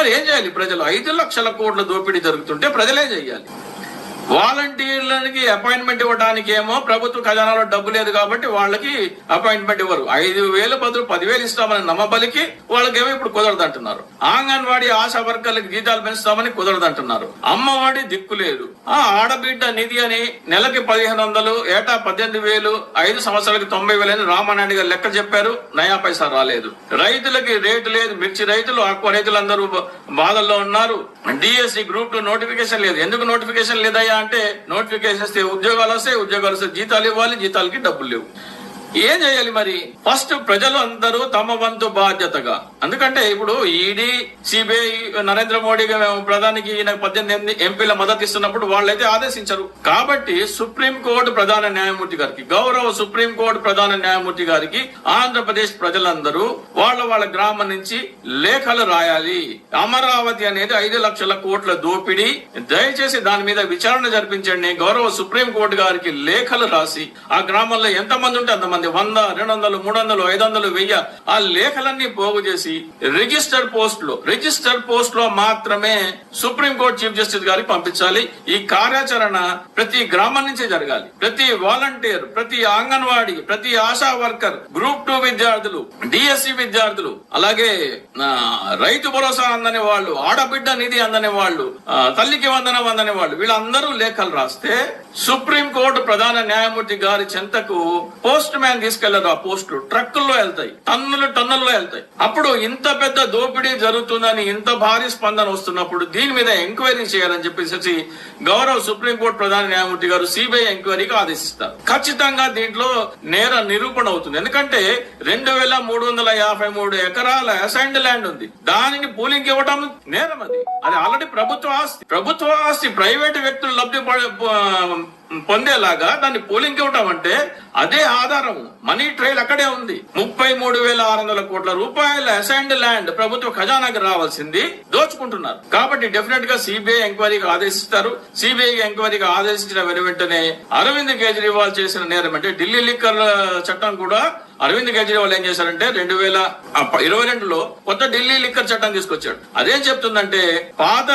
మరి ఏం చేయాలి ప్రజలు? ఐదు లక్షల కోట్ల దోపిడీ జరుగుతుంటే ప్రజలే చేయాలి వాలంటీర్లకి అపాయింట్మెంట్ ఇవ్వడానికి ఏమో ప్రభుత్వ ఖజానాలో డబ్బు లేదు కాబట్టి వాళ్ళకి అపాయింట్మెంట్ ఇవ్వరు. ఐదు వేలు బదులు పదివేలు ఇస్తామని నమ్మబలికి వాళ్ళకేమో ఇప్పుడు కుదరదు అంటున్నారు ఆంగన్వాడీ ఆశా వర్కర్లకు జీతాలు పెంచుతామని కుదరదు అంటున్నారు అమ్మవాడి దిక్కు లేదు. ఆ ఆడబిడ్డ నిధి అని నెలకి పదిహేను వందలు ఏటా పద్దెనిమిది వేలు ఐదు సంవత్సరాలకి తొంభై వేలు అని రామానాయుడు గారు లెక్క చెప్పారు. నయా పైసా రాలేదు. రైతులకి రేటు లేదు. మిర్చి రైతులు ఆక్వ రైతులందరూ బాధల్లో ఉన్నారు. డిఎస్సి గ్రూప్ టూ నోటిఫికేషన్ లేదు. ఎందుకు నోటిఫికేషన్ లేదయ్యా? అంటే నోటిఫికేషన్ ఇస్తే ఉద్యోగాలు వస్తాయి ఉద్యోగాలు వస్తే జీతాలు ఇవ్వాలి జీతాలకి డబ్బులు లేవు. ఏం చేయాలి మరి? ఫస్ట్ ప్రజలు అందరూ తమ వంతు బాధ్యతగా ఎందుకంటే ఇప్పుడు ఈడీ సిబిఐ నరేంద్ర మోడీ ప్రధానికి ఈయన పద్దెనిమిది ఎంపీల మద్దతు ఇస్తున్నప్పుడు వాళ్ళైతే ఆదేశించరు. కాబట్టి సుప్రీం కోర్టు ప్రధాన న్యాయమూర్తి గారికి గౌరవ సుప్రీం కోర్టు ప్రధాన న్యాయమూర్తి గారికి ఆంధ్రప్రదేశ్ ప్రజలందరూ వాళ్ళ వాళ్ళ గ్రామం నుంచి లేఖలు రాయాలి. అమరావతి అనేది ఐదు లక్షల కోట్ల దోపిడీ. దయచేసి దాని మీద విచారణ జరిపించండి. గౌరవ సుప్రీం కోర్టు గారికి లేఖలు రాసి ఆ గ్రామంలో ఎంత మంది ఉంటే అంతమంది వంద రెండు వందలు మూడు వందలు ఐదు వందలు వెయ్యి ఆ లేఖలన్నీ పోగు చేసి రిజిస్టర్ పోస్ట్లో రిజిస్టర్ పోస్ట్లో మాత్రమే సుప్రీం కోర్టు చీఫ్ జస్టిస్ గారికి పంపించాలి. ఈ కార్యాచరణ ప్రతి గ్రామం నుంచే జరగాలి. ప్రతి వాలంటీర్ ప్రతి అంగన్వాడి ప్రతి ఆశా వర్కర్ గ్రూప్ టూ విద్యార్థులు డిఎస్సి విద్యార్థులు అలాగే రైతు భరోసా అందని వాళ్ళు ఆడబిడ్డ నిధి అందని వాళ్ళు తల్లికి వందనం అందని వాళ్ళు వీళ్ళందరూ లేఖలు రాస్తే సుప్రీం కోర్టు ప్రధాన న్యాయమూర్తి గారి చెంతకు పోస్ట్ మ్యాన్ తీసుకెళ్ళారు. ఆ పోస్టులు ట్రక్కుల్లో వెళ్తాయి. టన్నులు టన్నుల్లో వెళ్తాయి. అప్పుడు ఇంత పెద్ద దోపిడీ జరుగుతుందని ఇంత భారీ స్పందన వస్తున్నప్పుడు దీని మీద ఎంక్వైరీ చేయాలని చెప్పేసి గౌరవ సుప్రీంకోర్టు ప్రధాన న్యాయమూర్తి గారు సిబిఐ ఎంక్వైరీకి ఆదేశిస్తారు. ఖచ్చితంగా దీంట్లో నేర నిరూపణ అవుతుంది. ఎందుకంటే రెండు వేల మూడు వందల యాభై మూడు ఎకరాల అసైన్డ్ ల్యాండ్ ఉంది. దానిని పూలింగ్ ఇవ్వటం నేరం అది. అది ఆల్రెడీ ప్రభుత్వ ఆస్తి. ప్రభుత్వ ఆస్తి ప్రైవేటు వ్యక్తులు లబ్ధి పొందేలాగా దాన్ని పోలింగ్ ఇవ్వటం అంటే అదే ఆధారం. మనీ ట్రైల్ అక్కడే ఉంది. ముప్పై మూడు వేల ఆరు వందల కోట్ల రూపాయల అసైన్డ్ ల్యాండ్ ప్రభుత్వ ఖజానాకి రావాల్సింది దోచుకుంటున్నారు. కాబట్టి డెఫినెట్గా సిబిఐ ఎంక్వైరీకి ఆదేశిస్తారు. సిబిఐ ఎంక్వైరీకి ఆదేశించిన వెను వెంటనే అరవింద్ కేజ్రీవాల్ చేసిన నేరం అంటే ఢిల్లీ లిక్కర్ చట్టం కూడా అరవింద్ కేజ్రీవాల్ ఏం చేశారంటే రెండు వేల ఇరవై రెండులో కొత్త ఢిల్లీ లిక్కర్ చట్టం తీసుకొచ్చాడు. అదేం చెప్తుందంటే పాత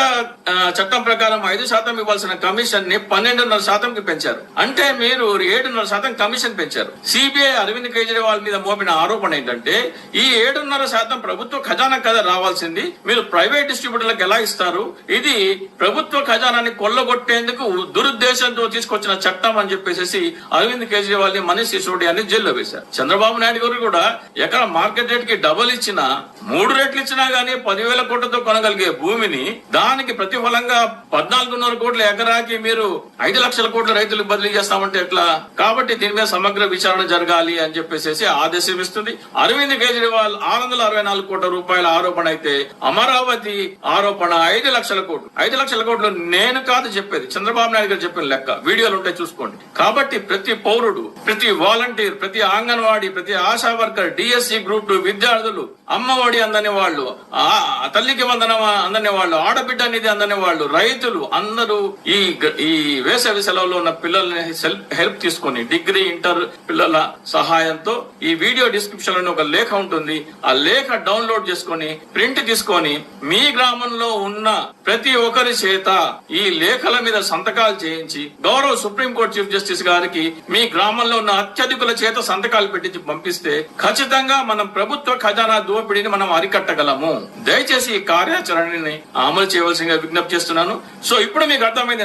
చట్టం ప్రకారం ఐదు శాతం ఇవ్వాల్సిన కమిషన్ని పన్నెండున్నర శాతంకి పెంచారు. అంటే మీరు ఏడున్నర శాతం కమిషన్ పెంచారు. సిబిఐ అరవింద్ కేజ్రీవాల్ మీద మోపిన ఆరోపణ ఏంటంటే ఈ ఏడున్నర శాతం ప్రభుత్వ ఖజానా కదా రావాల్సింది మీరు ప్రైవేట్ డిస్ట్రిబ్యూటర్లకు ఎలా ఇస్తారు? ఇది ప్రభుత్వ ఖజానాన్ని కొల్లగొట్టేందుకు దురుద్దేశంతో తీసుకొచ్చిన చట్టం అని చెప్పేసి అరవింద్ కేజ్రీవాల్ని మనీష్ అని జైల్లో వేశారు. చంద్రబాబు నాయుడు గారు కూడా ఎక్కడ మార్కెట్ రేట్కి డబుల్ ఇచ్చినా మూడు రేట్లు ఇచ్చినా గానీ పదివేల కోట్లతో కొనగలిగే భూమిని దానికి ప్రతిఫలంగా పద్నాలుగున్నర కోట్ల ఎకరాకి మీరు ఐదు లక్షల కోట్ల రైతులకు బదిలీ చేస్తామంటే ఎట్లా? కాబట్టి దీని మీద సమగ్ర విచారణ జరగాలి అని చెప్పేసి ఆదేశం ఇస్తుంది. అరవింద్ కేజ్రీవాల్ ఆరు వందల అరవై నాలుగు కోట్ల రూపాయల ఆరోపణ అయితే అమరావతి ఆరోపణ ఐదు లక్షల కోట్లు. ఐదు లక్షల కోట్లు నేను కాదు చెప్పేది. చంద్రబాబు నాయుడు గారు చెప్పిన లెక్క. వీడియోలు ఉంటాయి చూసుకోండి. కాబట్టి ప్రతి పౌరుడు ప్రతి వాలంటీర్ ప్రతి అంగన్వాడీ ప్రతి ASHA worker DSC group two విద్యార్థులు అమ్మఒడి అందని వాళ్ళు ఆ తల్లికి వందనం అందని వాళ్ళు ఆడబిడ్డ నిధి అందని వాళ్ళు రైతులు అందరూ ఈ ఈ వేసవి సెలవులో ఉన్న పిల్లల్ని హెల్ప్ తీసుకొని డిగ్రీ ఇంటర్ పిల్లల సహాయంతో ఈ వీడియో డిస్క్రిప్షన్లో ఒక లేఖ ఉంటుంది. ఆ లేఖ డౌన్లోడ్ చేసుకొని ప్రింట్ తీసుకొని మీ గ్రామంలో ఉన్న ప్రతి ఒక్కరి చేత ఈ లేఖల మీద సంతకాలు చేయించి గౌరవ సుప్రీంకోర్టు చీఫ్ జస్టిస్ గారికి మీ గ్రామంలో ఉన్న అత్యధికుల చేత సంతకాలు పెట్టించి పంపిస్తే ఖచ్చితంగా మనం ప్రభుత్వ ఖజానా దోపిడీని మనం అరికట్టగలము. దయచేసి ఈ కార్యాచరణని అమలు చేయవలసిందిగా విజ్ఞప్తి చేస్తున్నాను. సో ఇప్పుడు మీకు అర్థమైంది